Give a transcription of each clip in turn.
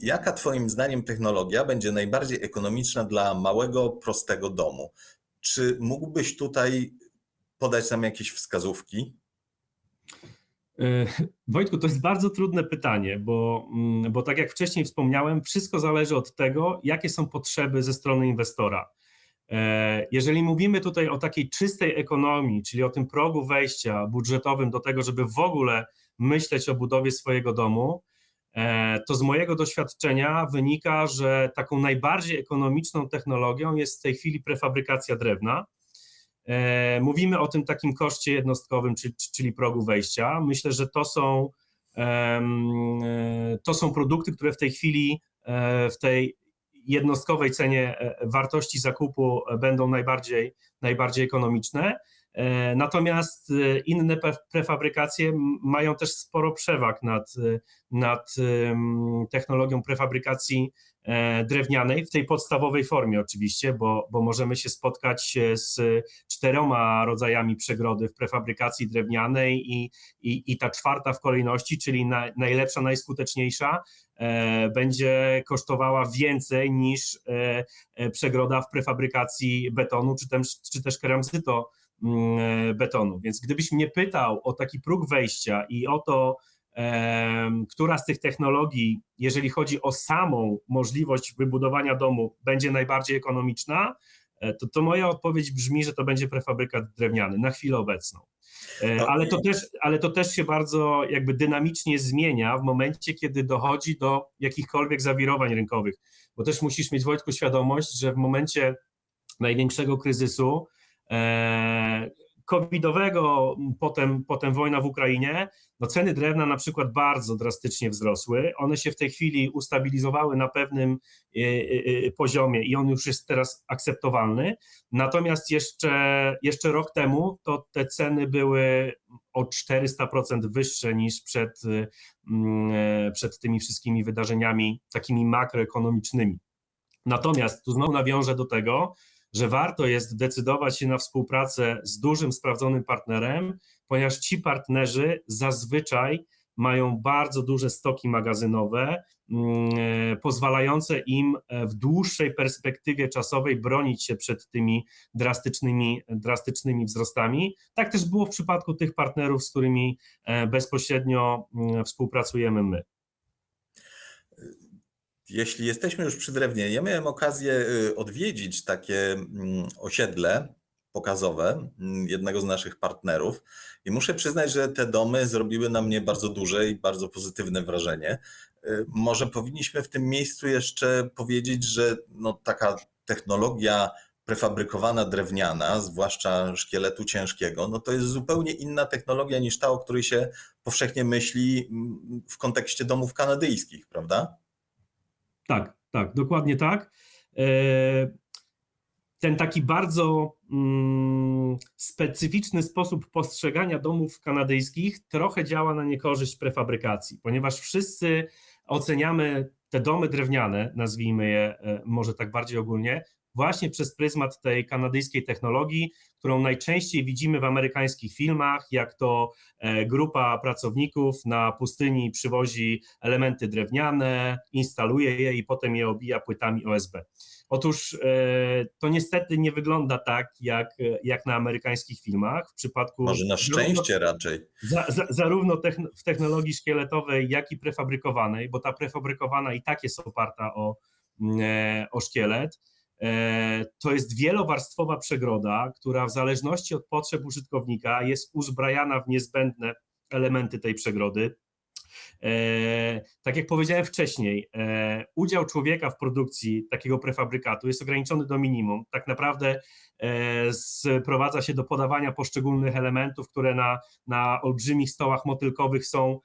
Jaka Twoim zdaniem technologia będzie najbardziej ekonomiczna dla małego, prostego domu? Czy mógłbyś tutaj podać nam jakieś wskazówki? E, Wojtku, to jest bardzo trudne pytanie, bo, mm, bo tak jak wcześniej wspomniałem, wszystko zależy od tego, jakie są potrzeby ze strony inwestora. E, Jeżeli mówimy tutaj o takiej czystej ekonomii, czyli o tym progu wejścia budżetowym do tego, żeby w ogóle myśleć o budowie swojego domu, to z mojego doświadczenia wynika, że taką najbardziej ekonomiczną technologią jest w tej chwili prefabrykacja drewna. E, Mówimy o tym takim koszcie jednostkowym, czyli, progu wejścia. Myślę, że to są, e, to są produkty, które w tej chwili e, w tej jednostkowej cenie e, wartości zakupu e, będą najbardziej, najbardziej ekonomiczne. E, Natomiast e, inne pre- prefabrykacje mają też sporo przewag nad, e, nad technologią prefabrykacji drewnianej, w tej podstawowej formie oczywiście, bo, bo możemy się spotkać z czteroma rodzajami przegrody w prefabrykacji drewnianej i, i, i ta czwarta w kolejności, czyli na, najlepsza, najskuteczniejsza, e, będzie kosztowała więcej niż e, przegroda w prefabrykacji betonu, czy, też czy też keramzyto betonu. Więc gdybyś mnie pytał o taki próg wejścia i o to, która z tych technologii, jeżeli chodzi o samą możliwość wybudowania domu, będzie najbardziej ekonomiczna, e, to, to moja odpowiedź brzmi, że to będzie prefabrykat drewniany na chwilę obecną. E, No Ale to, też, ale to też się bardzo jakby dynamicznie zmienia w momencie, kiedy dochodzi do jakichkolwiek zawirowań rynkowych. Bo też musisz mieć, Wojtku, świadomość, że w momencie największego kryzysu e, covidowego, potem, potem wojna w Ukrainie, no ceny drewna na przykład bardzo drastycznie wzrosły. One się w tej chwili ustabilizowały na pewnym e, e, e, poziomie i on już jest teraz akceptowalny. Natomiast jeszcze, jeszcze rok temu to te ceny były o 400% wyższe niż przed, mm, e, przed tymi wszystkimi wydarzeniami takimi makroekonomicznymi. Natomiast tu znowu nawiążę do tego, że warto jest decydować się na współpracę z dużym, sprawdzonym partnerem, ponieważ ci partnerzy zazwyczaj mają bardzo duże stoki magazynowe, mm, e, pozwalające im e, w dłuższej perspektywie czasowej bronić się przed tymi drastycznymi, drastycznymi wzrostami. Tak też było w przypadku tych partnerów, z którymi e, bezpośrednio mm, współpracujemy my. Jeśli jesteśmy już przy drewnie, ja miałem okazję y, odwiedzić takie mm, osiedle pokazowe mm, jednego z naszych partnerów i muszę przyznać, że te domy zrobiły na mnie bardzo duże i bardzo pozytywne wrażenie. Y, Może powinniśmy w tym miejscu jeszcze powiedzieć, że no, taka technologia prefabrykowana drewniana, zwłaszcza szkieletu ciężkiego, no to jest zupełnie inna technologia niż ta, o której się powszechnie myśli mm, w kontekście domów kanadyjskich, prawda? Tak, tak, dokładnie tak. E, Ten taki bardzo mm, specyficzny sposób postrzegania domów kanadyjskich trochę działa na niekorzyść prefabrykacji, ponieważ wszyscy oceniamy te domy drewniane, nazwijmy je e, może tak bardziej ogólnie, właśnie przez pryzmat tej kanadyjskiej technologii, którą najczęściej widzimy w amerykańskich filmach, jak to e, grupa pracowników na pustyni przywozi elementy drewniane, instaluje je i potem je obija płytami OSB. Otóż e, to niestety nie wygląda tak, jak, jak na amerykańskich filmach. W przypadku Może na szczęście raczej. za, za, zarówno techn- w technologii szkieletowej, jak i prefabrykowanej, bo ta prefabrykowana i tak jest oparta o, mm, e, o szkielet. E, To jest wielowarstwowa przegroda, która w zależności od potrzeb użytkownika jest uzbrajana w niezbędne elementy tej przegrody. E, Tak jak powiedziałem wcześniej, e, udział człowieka w produkcji takiego prefabrykatu jest ograniczony do minimum. Tak naprawdę sprowadza się do podawania poszczególnych elementów, które na, na olbrzymich stołach motylkowych są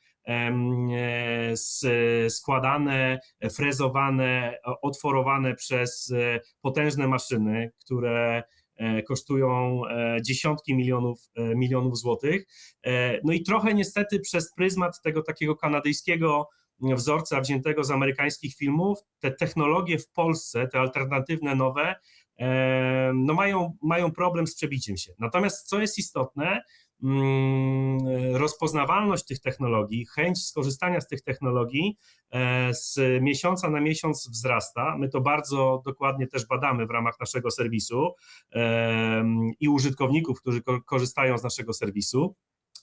składane, frezowane, otworowane przez e, potężne maszyny, które e, kosztują e, dziesiątki milionów, e, milionów złotych. E, No i trochę niestety przez pryzmat tego takiego kanadyjskiego wzorca wziętego z amerykańskich filmów, te technologie w Polsce, te alternatywne nowe, e, no mają, mają problem z przebiciem się. Natomiast co jest istotne, mm, rozpoznawalność tych technologii, chęć skorzystania z tych technologii e, z miesiąca na miesiąc wzrasta. My to bardzo dokładnie też badamy w ramach naszego serwisu em, i użytkowników, którzy ko- korzystają z naszego serwisu.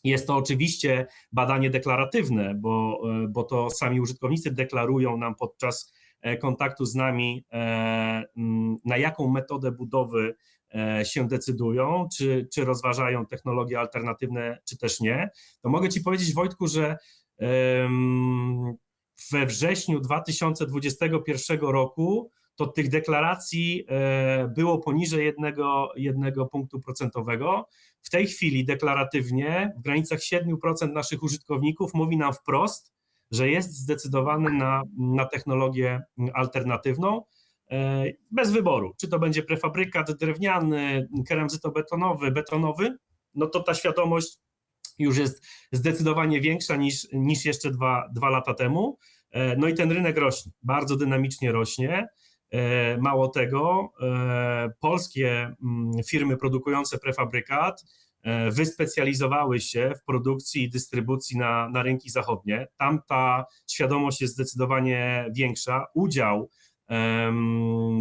Jest to oczywiście badanie deklaratywne, bo, e, bo to sami użytkownicy deklarują nam podczas e, kontaktu z nami, e, na jaką metodę budowy e, się decydują, czy, czy rozważają technologie alternatywne, czy też nie. To mogę Ci powiedzieć, Wojtku, że we wrześniu 2021 roku to tych deklaracji e, było poniżej jednego, jednego punktu procentowego. W tej chwili deklaratywnie w granicach 7% naszych użytkowników mówi nam wprost, że jest zdecydowany na, na technologię alternatywną e, bez wyboru. Czy to będzie prefabrykat drewniany, keramzytobetonowy, betonowy, no to ta świadomość już jest zdecydowanie większa niż, niż jeszcze dwa, dwa lata temu. E, No i ten rynek rośnie, bardzo dynamicznie rośnie. E, Mało tego, e, polskie mm, firmy produkujące prefabrykat e, wyspecjalizowały się w produkcji i dystrybucji na, na rynki zachodnie. Tam ta świadomość jest zdecydowanie większa. Udział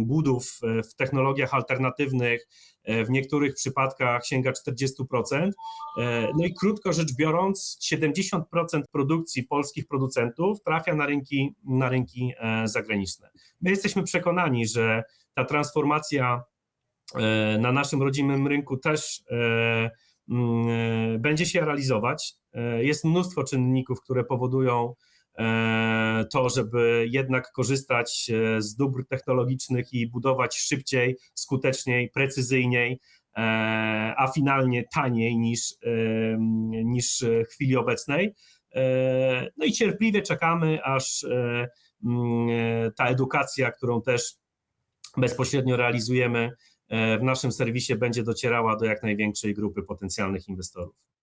budów e, w technologiach alternatywnych e, w niektórych przypadkach sięga 40%. E, No i krótko rzecz biorąc, 70% produkcji polskich producentów trafia na rynki, na rynki zagraniczne. My jesteśmy przekonani, że ta transformacja na naszym rodzimym rynku też będzie się realizować. Jest mnóstwo czynników, które powodują to, żeby jednak korzystać e, z dóbr technologicznych i budować szybciej, skuteczniej, precyzyjniej, e, a finalnie taniej niż, e, niż w chwili obecnej. E, No i cierpliwie czekamy, aż e, mm, e, ta edukacja, którą też bezpośrednio realizujemy e, w naszym serwisie, będzie docierała do jak największej grupy potencjalnych inwestorów.